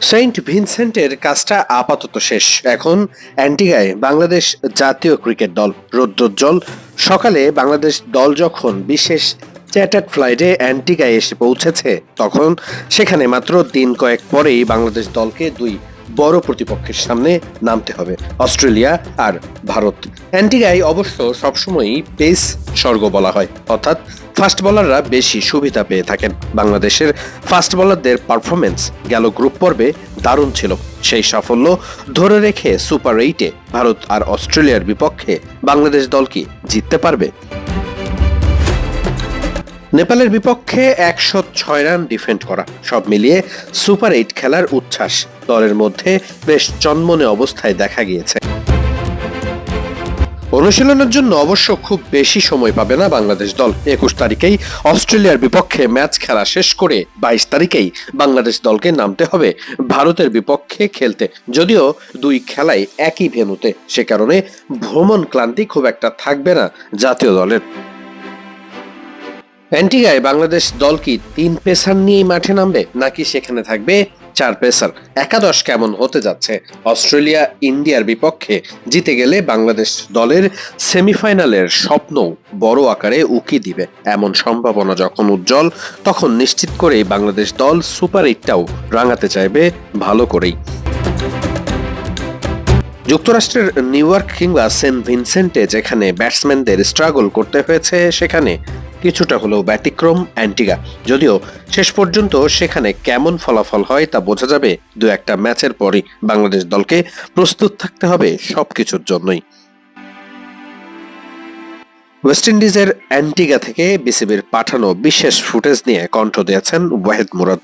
Saint ভিনসেন্টের কাজটা আপাতত শেষ। এখন অ্যান্টিগায় বাংলাদেশ জাতীয় ক্রিকেট দল রৌদ্রোজ্জ্বল। সকালে বাংলাদেশ দল যখন বিশেষ চ্যাটার্ড ফ্লাইটে অ্যান্টিগায় এসে পৌঁছেছে, তখন সেখানে মাত্র দিন কয়েক পরেই বাংলাদেশ দলকে দুই বড় প্রতিপক্ষের সামনে নামতে হবে, অস্ট্রেলিয়া আর ভারত। অ্যান্টিগায় অবশ্য সবসময়ই পেস স্বর্গ বলা হয়, অর্থাৎ ফাস্ট বোলাররা বেশি সুবিধা পেয়ে থাকেন। বাংলাদেশের ফাস্ট বোলারদের পারফরমেন্স গেল গ্রুপ পর্বে দারুণ ছিল। সেই সাফল্য ধরে রেখে সুপার এইটে ভারত আর অস্ট্রেলিয়ার বিপক্ষে বাংলাদেশ দল কি জিততে পারবে। নেপালের বিপক্ষে একশো ছয় রান ডিফেন্ড করা। সব মিলিয়ে সুপার এইট খেলার উচ্ছ্বাস। দলের মধ্যে বেশ চনমনে অবস্থায় দেখা গিয়েছে। অনুশীলনের জন্য অবশ্য খুব বেশি সময় পাবে না বাংলাদেশ দল। একুশ তারিখেই অস্ট্রেলিয়ার বিপক্ষে ম্যাচ খেলা শেষ করে বাইশ তারিখেই বাংলাদেশ দলকে নামতে হবে। ভারতের বিপক্ষে খেলতে যদিও দুই খেলাই একই ভেন্যুতে। সে কারণে ভ্রমণ ক্লান্তি খুব একটা থাকবে না জাতীয় দলের। অ্যান্টিগায় বাংলাদেশ দল কি তিন পেসার নিয়েই মাঠে নামবে, নাকি সেখানে থাকবে চার পেসার? একাদশ কেমন হতে যাচ্ছে? অস্ট্রেলিয়া, ইন্ডিয়ার বিপক্ষে জিতে গেলে বাংলাদেশ দলের সেমিফাইনালের স্বপ্ন বড় আকারে উকি দিবে। এমন সম্ভাবনা যখন উজ্জ্বল, তখন নিশ্চিত করেই বাংলাদেশ দল সুপার এইটটাও রাঙাতে চাইবে ভালো করেই। যুক্তরাষ্ট্রের নিউ ইয়র্ক কিংবা সেন্ট ভিনসেন্টে যেখানে ব্যাটসম্যানদের স্ট্রাগল করতে হয়েছে, সেখানে কিছুটা হলেও ব্যতিক্রম অ্যান্টিগা। যদিও শেষ পর্যন্ত সেখানে কেমন ফলাফল হয় তা বোঝা যাবে দু একটা ম্যাচের পরই বাংলাদেশ দলকে প্রস্তুত থাকতে হবে সব কিছুর জন্যই। ওয়েস্ট ইন্ডিজের অ্যান্টিগা থেকে বিসিবির পাঠানো বিশেষ ফুটেজ নিয়ে কণ্ঠ দিয়েছেন ওয়াহেদ মুরাদ।